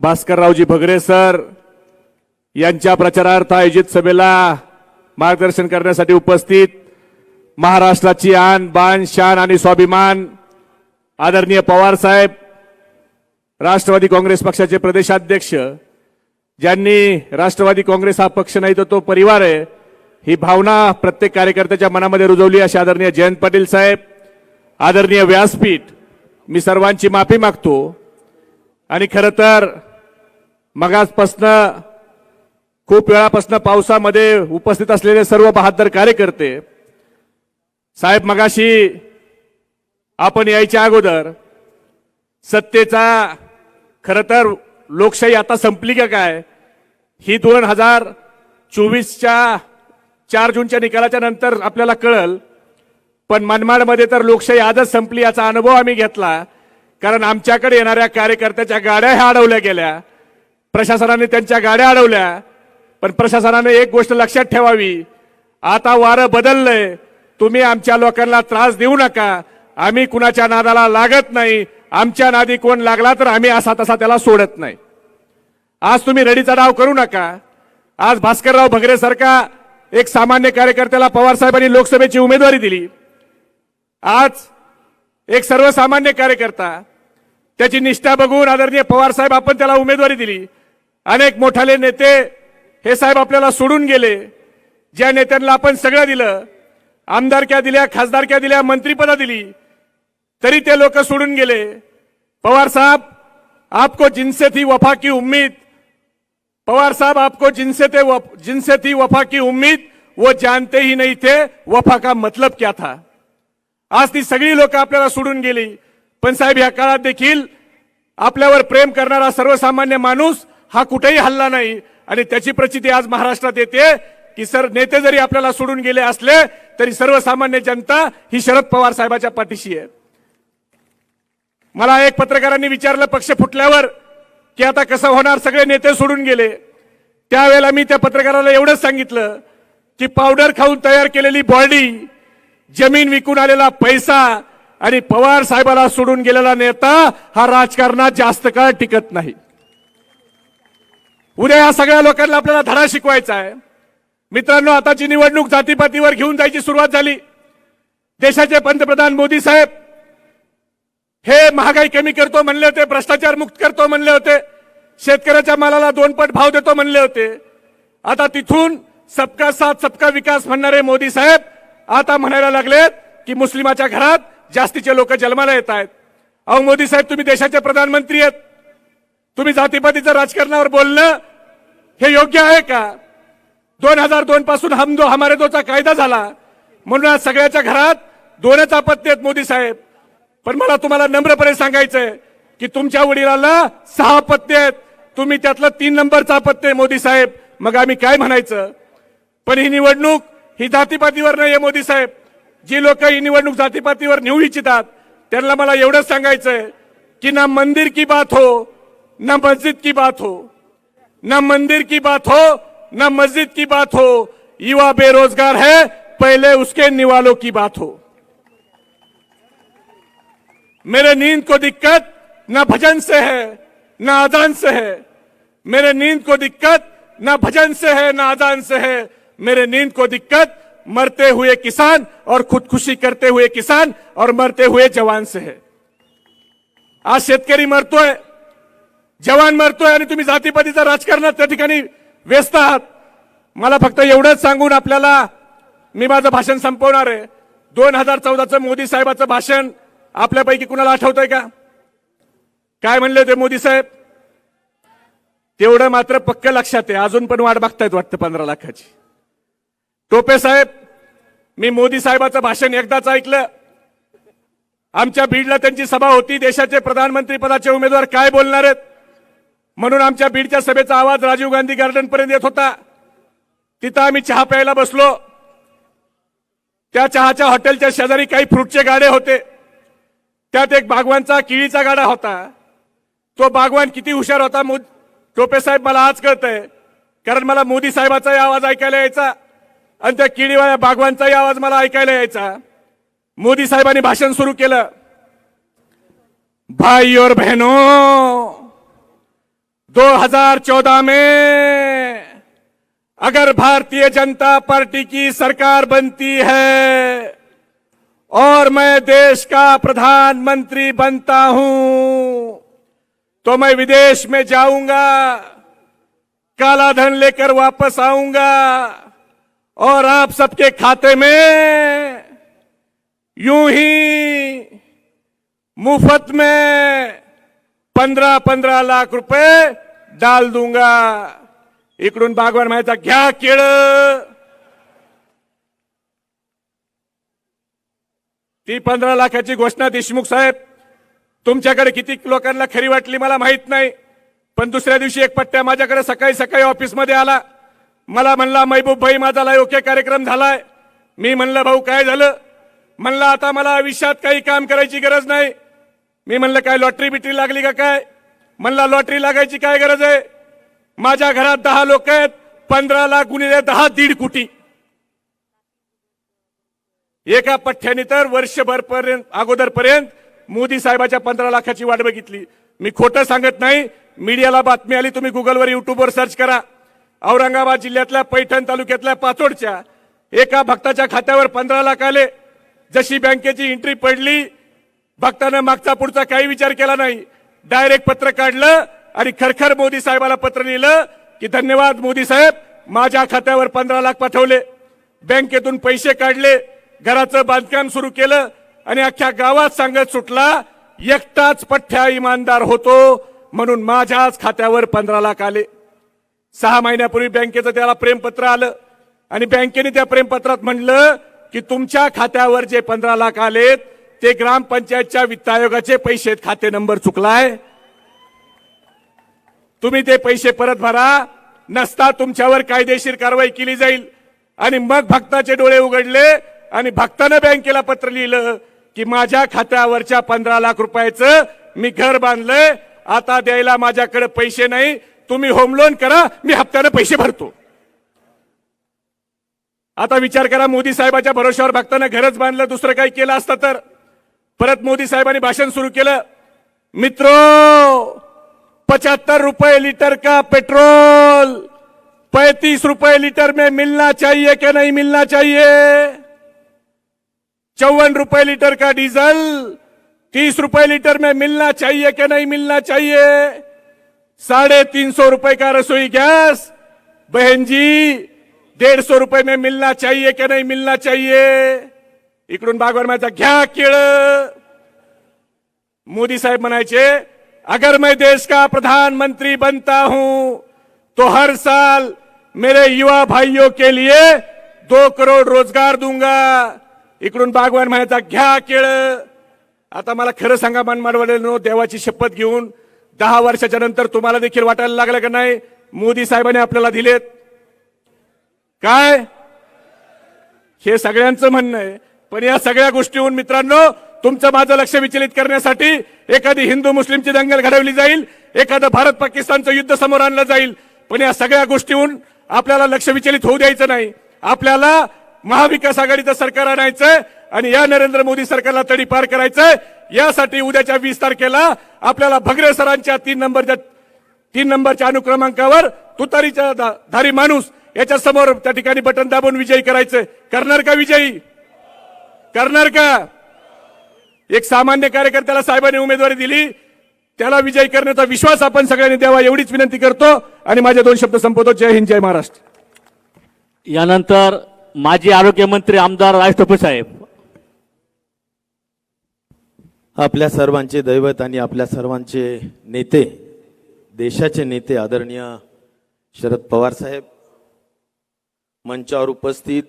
Bhaskarraoji Bhagare sir यांच्या प्रचारार्थ आयोजित सभेला मार्गदर्शन करण्यासाठी उपस्थित महाराष्ट्राची आन बाण शान आणि स्वाभिमान आदरणीय पवार साहेब राष्ट्रवादी काँग्रेस पक्षाचे प्रदेशाध्यक्ष ज्यांनी राष्ट्रवादी काँग्रेस हा पक्ष नाही तर तो परिवार आहे ही भावना प्रत्येक कार्यकर्त्याच्या मनामध्ये रुजवली अशी आदरणीय जयंत पाटील साहेब आदरणीय व्यासपीठ मी सर्वांची माफी मागतो. आणि खरं तर मगासपासनं खूप वेळापासनं पावसामध्ये उपस्थित असलेले सर्व बहादर कार्यकर्ते साहेब मगाशी आपण यायच्या अगोदर सत्तेचा खरं तर लोकशाही आता संपली का काय? ही दोन हजार चोवीसच्या चार जूनच्या निकालाच्या नंतर आपल्याला कळल. पण मनमाडमध्ये तर लोकशाही आजच संपली याचा अनुभव आम्ही घेतला. कारण आमच्याकडे येणाऱ्या कार्यकर्त्याच्या गाड्या ह्या अडवल्या गेल्या. प्रशासनाने त्यांच्या गाड्या अडवल्या पण प्रशासनाने एक गोष्ट लक्षात ठेवावी. आता वारं बदललंय. तुम्ही आमच्या लोकांना त्रास देऊ नका. आम्ही कुणाच्या नादाला लागत नाही. आमच्या नादी कोण लागला तर आम्ही असा तसा त्याला सोडत नाही. आज तुम्ही रडीचा डाव करू नका. आज भास्करराव भगरे सारखा एक सामान्य कार्यकर्त्याला पवार साहेबांनी लोकसभेची उमेदवारी दिली. आज एक सर्वसामान्य कार्यकर्ता त्याची निष्ठा बघून आदरणीय पवार साहेब आपण त्याला उमेदवारी दिली. अनेक मोठाले नेते हे साहेब आपल्याला सोडून गेले. ज्या नेत्यांना आपण सगळं दिलं आमदारक्या दिल्या खासदारक्या दिल्या मंत्रीपदा दिली तरी ते लोक सोडून गेले. पवार साहब आपको जिनसे थी वफा की उम्मीद पवार साहब आपको जिनसे थे वफ- जिनसे थी वफा की उम्मीद वो जानते ही नहीं थे वफा का मतलब क्या था। आज ती सगळी लोक आपल्याला सोडून गेली. पण साहेब या काळात देखील आपल्यावर प्रेम करणारा सर्वसामान्य माणूस हा कुठेही हल्ला नाही. आणि त्याची प्रचिती आज महाराष्ट्रात येते की सर नेते जरी आपल्याला सोडून गेले असले तरी सर्वसामान्य जनता ही शरद पवार साहेबाच्या पाठीशी आहे. मला एक पत्रकारांनी विचारलं पक्ष फुटल्यावर की आता कसं होणार सगळे नेते सोडून गेले. त्यावेळेला मी त्या पत्रकाराला एवढंच सांगितलं की पावडर खाऊन तयार केलेली बॉडी जमीन विकून आलेला पैसा आणि पवार साहेबाला सोडून गेलेला नेता हा राजकारणात जास्त काळ टिकत नाही. उद्या या सगळ्या लोकांना आपल्याला धडा शिकवायचा आहे. मित्रांनो आताची निवडणूक जातीपातीवर घेऊन जायची सुरुवात झाली देशाचे पंतप्रधान मोदी साहेब हे महागाई कमी करतो म्हणले होते भ्रष्टाचार मुक्त करतो म्हणले होते शेतकऱ्याच्या मालाला दोन पट भाव देतो म्हणले होते. आता तिथून सबका साथ सबका विकास म्हणणारे मोदी साहेब आता म्हणायला लागलेत की मुस्लिमाच्या घरात जास्तीचे लोक जन्माला येत आहेत. अहो मोदी साहेब तुम्ही देशाचे प्रधानमंत्री आहेत. तुम्ही जातीपातीचं राजकारणावर बोलणं हे योग्य आहे का? दोन हजार दोन पासून हम दो हमारे दोचा कायदा झाला. म्हणून आज सगळ्याच्या घरात दोनच आपत्ती आहेत मोदी साहेब. पण मला तुम्हाला नम्रपणे सांगायचंय की तुमच्या वडिलांना सहा पत्ते आहेत. तुम्ही त्यातलं तीन नंबरचा आपत्ती आहे मोदी साहेब. मग आम्ही काय म्हणायचं? पण ही निवडणूक ही जातीपातीवर नाही आहे मोदी साहेब. जी लोक ही निवडणूक जातीपातीवर नेऊ इच्छितात त्यांना मला एवढंच सांगायचंय की ना मंदिर की बात हो ना मस्जिद की बात हो. न मंदिर की बात हो, न मस्जिद की बात हो, युवा बेरोजगार है, पहले उसके निवालों की बात हो। मेरे नींद को दिक्कत न भजन से है, न आदान से है। मेरे नींद को दिक्कत न भजन से है, न आदान से है। मेरे नींद को दिक्कत मरते हुए किसान और खुदकुशी करते हुए किसान और मरते हुए जवान से है। आज शेतकरी मरतोय जवान मरतोय आणि तुम्ही जातीपातीचं राजकारणात त्या ठिकाणी व्यस्त आहात मला फक्त एवढंच सांगून आपल्याला मी माझं भाषण संपवणार आहे. दोन हजार चौदाचं मोदी साहेबाचं भाषण आपल्यापैकी कुणाला आठवतंय का? काय म्हणले होते मोदी साहेब? तेवढं मात्र पक्क लक्षात आहे. अजून पण वाट बघतायत वाटतं पंधरा लाखाची. टोपे साहेब मी मोदी साहेबाचं भाषण एकदाच ऐकलं. आमच्या बीडला त्यांची सभा होती. देशाचे प्रधानमंत्री पदाचे उमेदवार काय बोलणार आहेत? म्हणून आमच्या बीडच्या सभेचा आवाज राजीव गांधी गार्डन पर्यंत येत होता. तिथं आम्ही चहा प्यायला बसलो. त्या चहाच्या हॉटेलच्या शेजारी काही फ्रूटचे गाडे होते. त्यात एक बागवानचा किळीचा गाडा होता. तो बागवान किती हुशार होता मो- टोपे साहेब मला आज कळतंय. कारण मला मोदी साहेबाचाही आवाज ऐकायला यायचा आणि त्या केळीवाल्या बागवानचाही आवाज मला ऐकायला यायचा. मोदी साहेबांनी भाषण सुरू केलं. भाई और बहनों 2014 में अगर भारतीय जनता पार्टी की सरकार बनती है और मैं देश का प्रधानमंत्री बनता हूँ तो मैं विदेश में जाऊँगा, काला धन लेकर वापस आऊँगा, और आप सबके खाते में यूँ ही मुफ़्त में पंधरा पंधरा लाख रुपये डाल दूंगा. इकडून बागवान माहिती घ्या केळ. ती पंधरा लाखाची घोषणा देशमुख साहेब. तुमच्याकडे किती लोकांना खरी वाटली मला माहीत नाही. पण दुसऱ्या दिवशी एक पट्ट्या माझ्याकडे सकाळी सकाळी ऑफिसमध्ये आला. मला म्हणला महबूब भाई माझा लाईव्ह ओके कार्यक्रम झालाय. मी म्हणलं भाऊ काय झालं? म्हणलं आता मला आयुष्यात काही काम करायची गरज नाही. मी म्हणलं काय लॉटरी बिटरी लागली का काय? म्हणला लॉटरी लागायची काय गरज आहे? माझ्या घरात दहा लोक आहेत पंधरा लाख गुणिले दहा दीड कोटी. एका पठ्ठ्याने तर वर्षभर पर्यंत अगोदरपर्यंत मोदी साहेबाच्या पंधरा लाखाची वाट बघितली. मी खोटं सांगत नाही. मीडियाला बातमी आली तुम्ही गुगलवर युट्यूबवर सर्च करा. औरंगाबाद जिल्ह्यातल्या पैठण तालुक्यातल्या पाचोडच्या एका भक्ताच्या खात्यावर पंधरा लाख आले. जशी बँकेची एंट्री पडली भक्तानं मागचा पुढचा काही विचार केला नाही. डायरेक्ट पत्र काढलं आणि खरखर मोदी साहेबाला पत्र लिहिलं की धन्यवाद मोदी साहेब माझ्या खात्यावर पंधरा लाख पाठवले. बँकेतून पैसे काढले. घराचं बांधकाम सुरू केलं आणि अख्ख्या गावात सांगत सुटला एकटाच पठ्ठ्या इमानदार होतो म्हणून माझ्याच खात्यावर पंधरा लाख आले. सहा महिन्यापूर्वी बँकेचं त्याला प्रेमपत्र आलं आणि बँकेने त्या प्रेमपत्रात म्हणलं की तुमच्या खात्यावर जे पंधरा लाख आलेत ते ग्रामपंचायतच्या वित्त आयोगाचे पैसे खाते नंबर चुकलाय. तुम्ही ते पैसे परत भरा. नसता तुमच्यावर कायदेशीर कारवाई केली जाईल. आणि मग भक्ताचे डोळे उघडले आणि भक्तानं बँकेला पत्र लिहिलं की माझ्या खात्यावरच्या पंधरा लाख रुपयाचं मी घर बांधलंय. आता द्यायला माझ्याकडे पैसे नाही. तुम्ही होम लोन करा. मी हप्त्यानं पैसे भरतो. आता विचार करा मोदी साहेबाच्या भरोश्यावर भक्तानं घरच बांधलं दुसरं काही केलं असतं तर? परत मोदी साहेबांनी भाषण सुरू केलं. मित्रो पचहत्तर रुपए लीटर का पेट्रोल? पैंतीस रुपए लीटर में मिलना चाहिए क्या नहीं मिलना चाहिए? चौवन रुपए लीटर का डीजल तीस रुपए लीटर में मिलना चाहिए क्या नहीं मिलना चाहिए? साढ़े तीन सौ रुपए का रसोई गैस बहन जी डेढ़ सौ रुपए में मिलना चाहिए क्या नहीं मिलना चाहिए? इकडून बागवान माझा घ्या केळ. मोदी साहेब म्हणायचे अगर मैं देश का प्रधानमंत्री बनता हूं तो हर साल मेरे युवा भाइयों के लिए दो करोड रोजगार दूंगा. इकडून बागवान म्हणायचा घ्या केळ. आता मला खरं सांगा मनमाडवाड्यानो देवाची शपथ घेऊन दहा वर्षाच्या नंतर तुम्हाला देखील वाटायला लागलं का नाही? मोदी साहेबांनी आपल्याला दिलेत. काय? हे सगळ्यांचं म्हणणं आहे. पण या सगळ्या गोष्टीहून मित्रांनो तुमचं माझं लक्ष विचलित करण्यासाठी एखादी हिंदू मुस्लिमची दंगल घडवली जाईल एखादं भारत पाकिस्तानचं युद्ध समोर आणलं जाईल पण या सगळ्या गोष्टीहून आपल्याला लक्ष विचलित होऊ द्यायचं नाही. आपल्याला महाविकास आघाडीचं सरकार आणायचंय आणि या नरेंद्र मोदी सरकारला तडी पार करायचंय. यासाठी उद्याच्या वीस तारखेला आपल्याला भगरे सरांच्या तीन नंबरच्या तीन नंबरच्या अनुक्रमांकावर तुतारीच्या धारी माणूस याच्या समोर त्या ठिकाणी बटन दाबून विजयी करायचंय. करणार का विजयी? करणार का? एक सामान्य कार्यकर्त्याला साहेबांनी उमेदवारी दिली. त्याला विजयी करण्याचा विश्वास आपण सगळ्यांनी द्यावा एवढीच विनंती करतो. आणि माझे दोन शब्द संपवतो. जय हिंद जय महाराष्ट्र. यानंतर माजी आरोग्यमंत्री आमदार राज टोपे साहेब. आपल्या सर्वांचे दैवत आणि आपल्या सर्वांचे नेते देशाचे नेते आदरणीय शरद पवार साहेब मंचावर उपस्थित